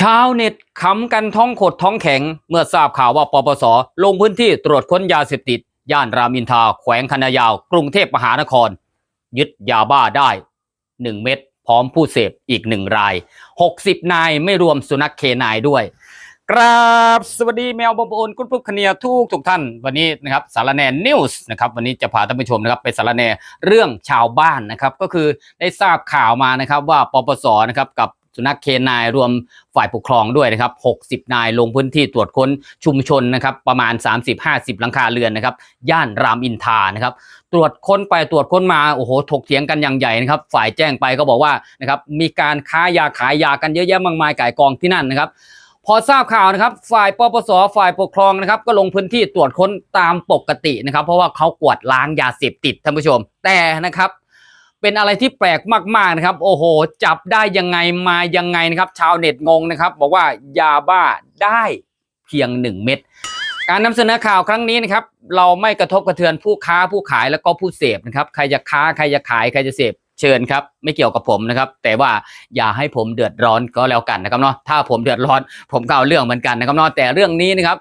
ชาวเน็ตขำกันท้องขดท้องแข็ง เมื่อทราบข่าวว่าปปส ลงพื้นที่ตรวจค้นยาเสพติด ย่านรามอินทราแขวงคณะยาว กรุงเทพมหานคร ยึดยาบ้าได้ 1 เม็ดพร้อมผู้เสพอีกหนึ่งราย 60 นายไม่รวมสุนัขเคนายด้วยกราบสวัสดีแมวบอมโอนกุ๊บกุ๊บคเนียทุกทุกท่าน วันนี้นะครับสารแนนิวส์นะครับวันนี้จะพาท่านผู้ชมนะครับไปสารแนเรื่องชาวบ้านนะครับก็คือได้ทราบข่าวมานะครับว่าปปสนะครับกับ สุนัขเคนายรวมฝ่ายปกครองด้วยนะครับ 60 นายลงพื้นที่ตรวจค้นชุมชนนะครับประมาณ 30-50 หลังคาเรือนนะครับย่านรามอินทานะครับตรวจค้นไปตรวจค้นมาโอ้โหถกเถียงกันอย่างใหญ่นะครับ ฝ่ายแจ้งไปก็บอกว่านะครับมีการค้ายาขายยากันเยอะแยะมากมายก่ายกองที่นั่นนะครับพอทราบข่าวนะครับ ฝ่ายปปส ฝ่ายปกครองนะครับ ก็ลงพื้นที่ตรวจค้นตามปกตินะครับ เพราะว่าเขากวดล้างยาเสพติดท่านผู้ชมแต่นะครับ เป็นอะไรที่แปลกมากๆนะครับ โอ้โห จับได้ยังไงมายังไงนะครับ ชาวเน็ตงงนะครับ บอกว่ายาบ้าได้เพียงหนึ่งเม็ดการนำเสนอข่าวครั้งนี้นะครับ เราไม่กระทบกระเทือนผู้ค้าผู้ขายแล้วก็ผู้เสพนะครับ ใครจะค้าใครจะขายใครจะเสพเชิญครับ ไม่เกี่ยวกับผมนะครับ แต่ว่าอย่าให้ผมเดือดร้อนก็แล้วกันนะครับเนาะถ้าผมเดือดร้อน ผมก็เอาเรื่องเหมือนกันนะครับเนาะแต่เรื่องนี้นะครับ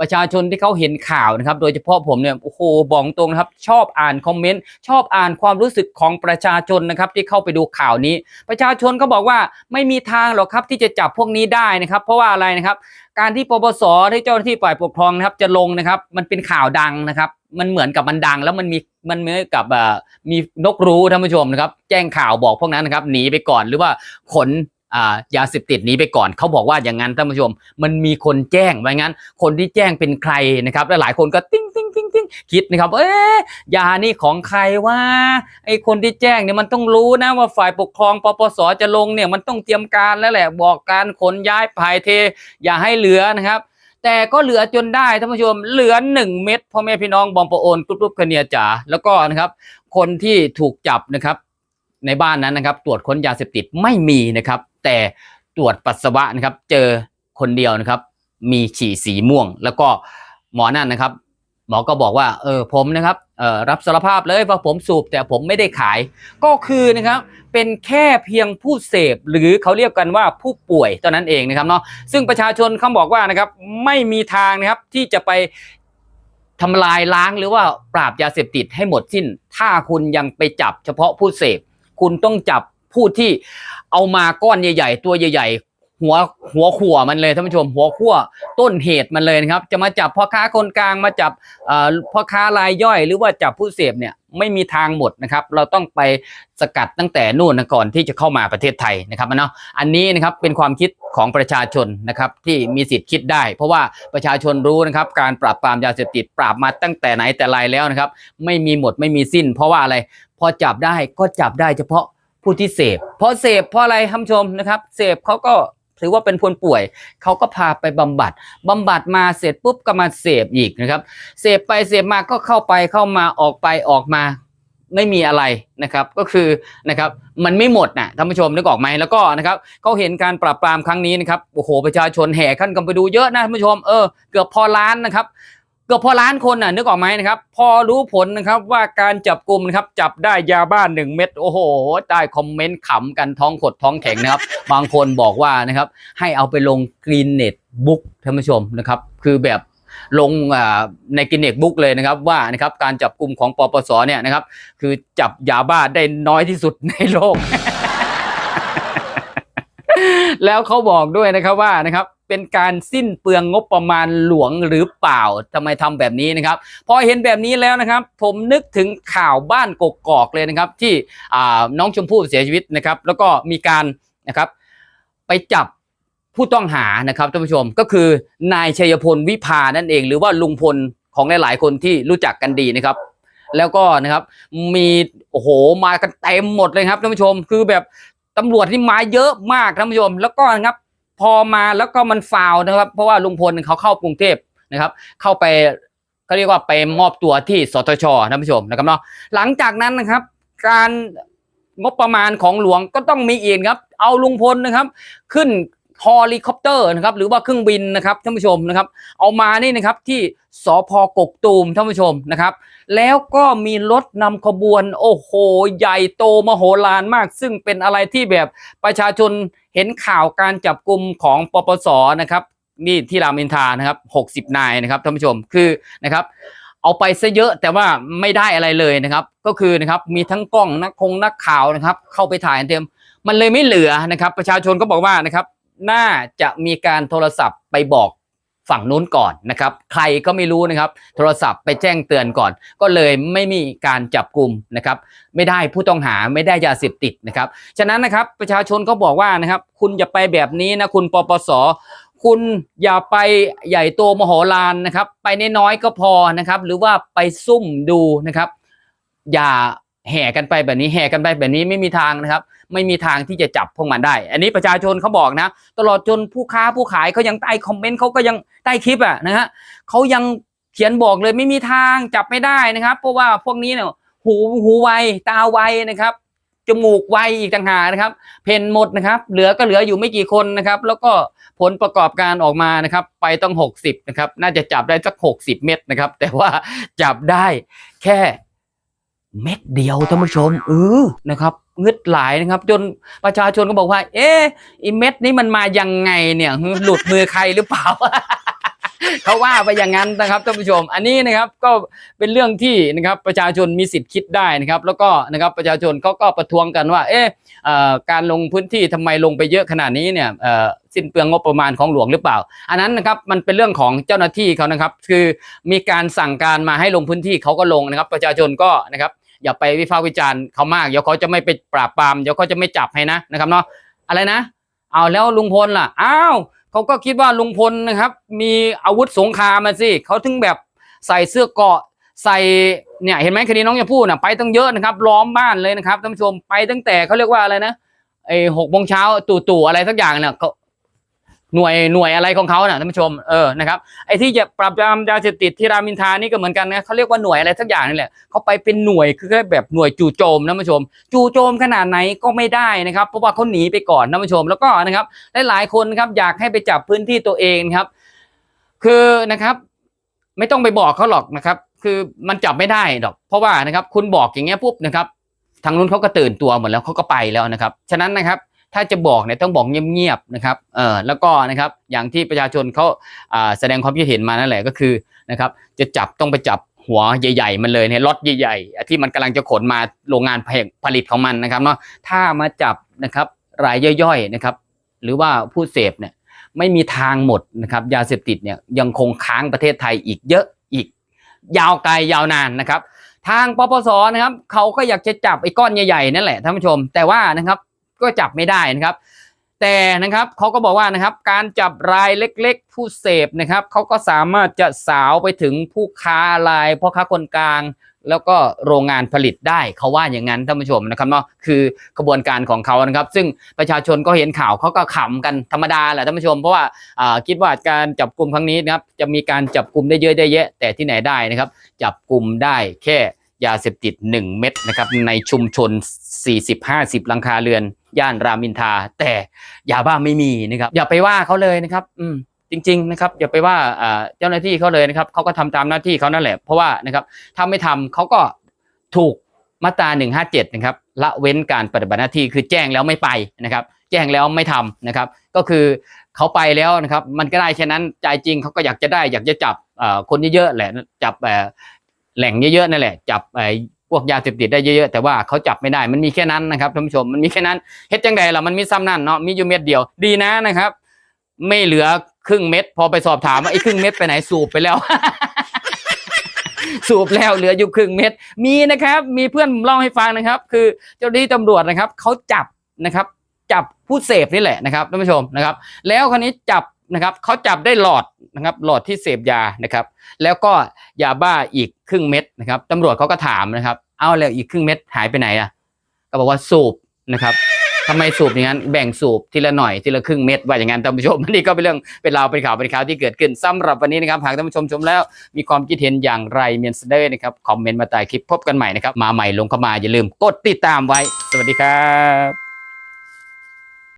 ประชาชนที่เขาเห็นข่าวนะครับ โดยเฉพาะผมเนี่ยโอ้โหบอกตรงนะครับ ชอบอ่านคอมเมนต์ชอบอ่านความรู้สึกของประชาชนนะครับ ที่เข้าไปดูข่าวนี้ ประชาชนก็บอกว่าไม่มีทางหรอกครับที่จะจับพวกนี้ได้นะครับ เพราะว่าอะไรนะครับ การที่ปปสที่เจ้าหน้าที่ฝ่ายปกครองนะครับ จะลงนะครับ มันเป็นข่าวดังนะครับ มันเหมือนกับมันดัง แล้วมันมีมันเหมือนกับมีนกรู้ท่านผู้ชมนะครับ แจ้งข่าวบอกพวกนั้นนะครับหนีไปก่อนหรือว่าขน ยาเสพติดหนี้ไปก่อนเขาบอกว่าอย่างนั้นท่านผู้ชม มันมีคนแจ้งไว้งั้น คนที่แจ้งเป็นใครนะครับและหลายคนก็ติ้งติ้งติ้งติ้งคิดนะครับ เอ๊ะยานี่ของใครว่าไอ้คนที่แจ้งเนี่ยมันต้องรู้นะว่าฝ่ายปกครองปปสจะลงเนี่ยมันต้องเตรียมการแล้วแหละบอกการขนย้ายถ่ายเท อย่าให้เหลือนะครับแต่ก็เหลือจนได้ท่านผู้ชมเหลือหนึ่งเม็ดพ่อแม่พี่น้องบอมปะโอนกรุ๊ปๆคเนียจ๋าแล้วก็นะครับ คนที่ถูกจับนะครับ ในบ้านนั้นนะครับ ตรวจค้นยาเสพติดไม่มีนะครับ แต่ตรวจปัสสาวะนะครับ เจอคนเดียวนะครับ มีฉี่สีม่วง แล้วก็หมอนั่นนะครับ หมอก็บอกว่าเออผมนะครับเออรับสารภาพเลยว่าผมสูบแต่ผมไม่ได้ขาย ก็คือนะครับเป็นแค่เพียงผู้เสพหรือเขาเรียกกันว่าผู้ป่วยเท่านั้นเองนะครับเนาะซึ่งประชาชนเขาบอกว่านะครับไม่มีทางนะครับที่จะไปทำลายล้างหรือว่าปราบยาเสพติดให้หมดสิ้น ถ้าคุณยังไปจับเฉพาะผู้เสพ คุณต้องจับผู้ที่เอามาก้อนใหญ่ ๆ ตัวใหญ่ ๆ หัวหัวขั่วมันเลยท่านผู้ชม หัวขั้วต้นเหตุมันเลยนะครับ จะมาจับพ่อค้าคนกลางมาจับพ่อค้ารายย่อย หรือว่าจับผู้เสพเนี่ยไม่มีทางหมดนะครับ เราต้องไปสกัดตั้งแต่นู่นก่อนที่จะเข้ามาประเทศไทยนะครับเนาะอันนี้นะครับเป็นความคิดของประชาชนนะครับที่มีสิทธิ์คิดได้ เพราะว่าประชาชนรู้นะครับการปราบปรามยาเสพติดปราบมาตั้งแต่ไหนแต่ไรแล้วนะครับ ไม่มีหมดไม่มีสิ้น เพราะว่าอะไร อจับได้ก็จับได้เฉพาะผู้ที่เสพเพราะเสพเพราะอะไรท่านผู้ชมนะครับ เสพเขาก็ถือว่าเป็นคนป่วยเขาก็พาไปบำบัดบำบัดมาเสร็จปุ๊บก็มาเสพอีกนะครับ เสพไปเสพมาก็เข้าไปเข้ามาออกไปออกมาไม่มีอะไรนะครับ ก็คือนะครับมันไม่หมดนะท่านผู้ชมนึกออกไหมแล้วก็นะครับเขาเห็นการปราบปรามครั้งนี้นะครับโอ้โหประชาชนแห่ขั้นกันไปดูเยอะนะท่านผู้ชมเออเกือบพอล้านนะครับ เกือบพอล้านคนน่ะนึกออกไหมนะครับ พอรู้ผลนะครับว่าการจับกลุ่มนะครับจับได้ยาบ้านหนึ่งเม็ดโอ้โหใต้คอมเมนต์ขำกันท้องขดท้องแข็งนะครับ บางคนบอกว่านะครับ ให้เอาไปลงกรีนเน็ตบุ๊กท่านผู้ชมนะครับ คือแบบลงในกินเน็ตบุ๊กเลยนะครับว่านะครับการจับกลุ่มของปปสเนี่ยนะครับ คือจับยาบ้าได้น้อยที่สุดในโลก แล้วเขาบอกด้วยนะครับว่านะครับเป็นการสิ้นเปลืองงบประมาณหลวงหรือเปล่าทำไมทำแบบนี้นะครับ พอเห็นแบบนี้แล้วนะครับ ผมนึกถึงข่าวบ้านกกอกเลยนะครับ ที่น้องชมพู่เสียชีวิตนะครับ แล้วก็มีการนะครับไปจับผู้ต้องหานะครับท่านผู้ชมก็คือนายชัยพลวิภานั่นเอง หรือว่าลุงพลของหลาย ๆ คนที่รู้จักกันดีนะครับ แล้วก็นะครับมีโอ้โหมากันเต็มหมดเลยครับท่านผู้ชมคือแบบ ตำรวจที่มาเยอะมากท่านผู้ชม แล้วก็นะครับ พอมาแล้วก็มันฟาวนะครับ เพราะว่าลุงพลเขาเข้ากรุงเทพนะครับ เข้าไปเขาเรียกว่าไปมอบตัวที่สตชท่านผู้ชมนะครับเนาะหลังจากนั้นนะครับ การงบประมาณของหลวงก็ต้องมีอีกครับ เอาลุงพลนะครับ ขึ้น ฮอลิคอปเตอร์นะครับหรือว่าเครื่องบินนะครับท่านผู้ชมนะครับ เอามานี่นะครับที่สพกกตูมท่านผู้ชมนะครับ แล้วก็มีรถนำขบวนโอ้โหใหญ่โตมโหฬารมาก ซึ่งเป็นอะไรที่แบบประชาชนเห็นข่าวการจับกลุ่มของปปสนะครับนี่ที่รามอินทานะครับ 60 นายนะครับท่านผู้ชมคือนะครับเอาไปซะเยอะแต่ว่าไม่ได้อะไรเลยนะครับ ก็คือนะครับมีทั้งกล้องนักคงนักข่าวนะครับ เข้าไปถ่ายเต็ม มันเลยไม่เหลือนะครับ ประชาชนก็บอกว่านะครับ น่าจะมีการโทรศัพท์ไปบอกฝั่งนู้นก่อนนะครับ ใครก็ไม่รู้นะครับ โทรศัพท์ไปแจ้งเตือนก่อน ก็เลยไม่มีการจับกลุ่มนะครับ ไม่ได้ผู้ต้องหาไม่ได้ยาเสพติดนะครับ ฉะนั้นนะครับประชาชนก็บอกว่านะครับ คุณอย่าไปแบบนี้นะคุณปปสคุณอย่าไปใหญ่โตมโหฬารนะครับ ไปน้อยๆก็พอนะครับ หรือว่าไปซุ่มดูนะครับ อย่าแห่กันไปแบบนี้แห่กันไปแบบนี้ไม่มีทางนะครับ ไม่มีทางที่จะจับพวกมันได้ อันนี้ประชาชนเขาบอกนะ ตลอดจนผู้ค้าผู้ขายเขายังใต้คอมเมนต์เขาก็ยังใต้คลิปอะนะฮะเขายังเขียนบอกเลยไม่มีทางจับไม่ได้นะครับ เพราะว่าพวกนี้เนี่ยหูหูไวตาไวนะครับจมูกไวอีกต่างหากนะครับ เพนหมดนะครับ เหลือก็เหลืออยู่ไม่กี่คนนะครับ แล้วก็ผลประกอบการออกมานะครับ ไปต้อง 60นะครับ น่าจะจับได้สัก 60 เม็ดนะครับ แต่ว่าจับได้แค่เม็ดเดียวท่านผู้ชมเออนะครับ งึดหลายนะครับ จนประชาชนก็บอกว่า เอ๊ะไอีเม็ดนี้มันมายังไงเนี่ยหลุดมือใครหรือเปล่าเขาว่าไปอย่างนั้นนะครับท่านผู้ชม อันนี้นะครับก็เป็นเรื่องที่นะครับประชาชนมีสิทธิ์คิดได้นะครับ แล้วก็นะครับประชาชนเขาก็ประท้วงกันว่า เอ๊ะการลงพื้นที่ทำไมลงไปเยอะขนาดนี้เนี่ยสิ้นเปลืองงบประมาณของหลวงหรือเปล่า อันนั้นนะครับมันเป็นเรื่องของเจ้าหน้าที่เขานะครับ คือมีการสั่งการมาให้ลงพื้นที่เขาก็ลงนะครับ ประชาชนก็นะครับ อย่าไปวิพากษ์วิจารณ์เขามากเดี๋ยวเขาจะไม่ไปปราบปรามเดี๋ยวเขาจะไม่จับให้นะนะครับเนาะอะไรนะเอาแล้วลุงพลล่ะอ้าวเขาก็คิดว่าลุงพลนะครับ มีอาวุธสงครามมาสิเขาถึงแบบใส่เสื้อเกาะใส่เนี่ยเห็นไหมคดีน้องยาพูดน่ะไปตั้งเยอะนะครับ ล้อมบ้านเลยนะครับท่านผู้ชมไปตั้งแต่เขาเรียกว่าอะไรนะไอหกโมงเช้าตู่ตู่อะไรสักอย่างเนี่ย หน่วยหน่วยอะไรของเขาน่ะท่านผู้ชมเออนะครับไอ้ที่จะปราบปรามยาเสพติดที่รามินทานี่ก็เหมือนกันนะเขาเรียกว่าหน่วยอะไรสักอย่างนี่แหละเขาไปเป็นหน่วยคือแบบหน่วยจู่โจมนะท่านผู้ชม จู่โจมขนาดไหนก็ไม่ได้นะครับ เพราะว่าเขาหนีไปก่อนนะท่านผู้ชม แล้วก็นะครับหลายๆคนนะครับอยากให้ไปจับพื้นที่ตัวเองครับ คือนะครับ ไม่ต้องไปบอกเขาหรอกนะครับ คือมันจับไม่ได้หรอก เพราะว่านะครับ คุณบอกอย่างเงี้ยปุ๊บนะครับ ทางนู้นเขาก็ตื่นตัวหมดแล้วเขาก็ไปแล้วนะครับ ฉะนั้นนะครับ ถ้าจะบอกเนี่ยต้องบอกเงียบๆนะครับเออแล้วก็นะครับอย่างที่ประชาชนเขาแสดงความคิดเห็นมานั่นแหละก็คือนะครับจะจับต้องไปจับหัวใหญ่ ๆ มันเลยเนี่ยรถใหญ่ๆ ที่มันกำลังจะขนมาโรงงานผลิตของมันนะครับเนาะถ้ามาจับนะครับรายย่อยๆนะครับหรือว่าผู้เสพเนี่ยไม่มีทางหมดนะครับยาเสพติดเนี่ยยังคงค้างประเทศไทยอีกเยอะอีก ยาวไกลยาวนานนะครับ ทางปปสนะครับเขาก็อยากจะจับไอ้ก้อนใหญ่ๆนั่นแหละท่านผู้ชม แต่ว่านะครับ ก็จับไม่ได้นะครับ แต่นะครับเขาก็บอกว่านะครับการจับรายเล็กๆ ผู้เสพนะครับเขาก็สามารถจะสาวไปถึงผู้ค้ารายพ่อค้าคนกลาง แล้วก็โรงงานผลิตได้เขาว่าอย่างนั้นท่านผู้ชมนะครับเนาะคือกระบวนการของเขานะครับ ซึ่งประชาชนก็เห็นข่าวเขาก็ขำกันธรรมดาแหละท่านผู้ชมเพราะว่าาคิดว่าการจับกลุ่มครั้งนี้นะครับจะมีการจับกลุ่มได้เยอะได้แยะแต่ที่ไหนได้นะครับ จับกลุ่มได้แค่ ยาเสพติด 1 เม็ดนะครับในชุมชน 40-50หลังคาเรือน ย่านรามอินทา แต่ยาบ้าไม่มีนะครับ อย่าไปว่าเขาเลยนะครับ อืมจริงๆนะครับอย่าไปว่าเจ้าหน้าที่เขาเลยนะครับเขาก็ทำตามหน้าที่เขานั่นแหละ เพราะว่านะครับถ้าไม่ทำเขาก็ถูกมาตรา157นะครับละเว้นการปฏิบัติหน้าที่คือแจ้งแล้วไม่ไปนะครับ แจ้งแล้วไม่ทำนะครับ ก็คือเขาไปแล้วนะครับ มันก็ได้แค่นั้นใจจริงเขาก็อยากจะได้อยากจะจับคนเยอะๆแหละจับ แหล่งเยอะๆนั่นแหละจับไอ้พวกยาเสพติดได้เยอะๆแต่ว่าเขาจับไม่ได้มันมีแค่นั้นนะครับท่านผู้ชมมันมีแค่นั้นเฮ็ดจังใดล่ะมันมีซ้ำนั่นเนาะมีอยู่เม็ดเดียวดีนะนะครับ ไม่เหลือครึ่งเม็ดพอไปสอบถามว่าไอ้ครึ่งเม็ดไปไหนสูบไปแล้ว สูบแล้วเหลืออยู่ครึ่งเม็ดมีนะครับ มีเพื่อนเล่าให้ฟังนะครับ คือเจ้าหน้าที่ตำรวจนะครับเขาจับนะครับ จับผู้เสพนี่แหละนะครับท่านผู้ชมนะครับ แล้วคราวนี้จับ นะครับเขาจับได้หลอดนะครับหลอดที่เสพยานะครับ แล้วก็ยาบ้าอีกครึ่งเม็ดนะครับตำรวจเขาก็ถามนะครับ เอาแล้วอีกครึ่งเม็ดหายไปไหนอะก็บอกว่าสูบนะครับทำไมสูบอย่างนั้นแบ่งสูบทีละหน่อยทีละครึ่งเม็ดว่าอย่างนั้นท่านผู้ชมนี่ก็เป็นเรื่องเป็นราวเป็นข่าวเป็นข่าวที่เกิดขึ้นสำหรับวันนี้นะครับหากท่านผู้ชมชมแล้วมีความคิดเห็นอย่างไรเมียนสเดอร์นะครับคอมเมนต์มาใต้คลิปพบกันใหม่นะครับมาใหม่ลงเข้ามาอย่าลืมกดติดตามไว้ สวัสดีครับ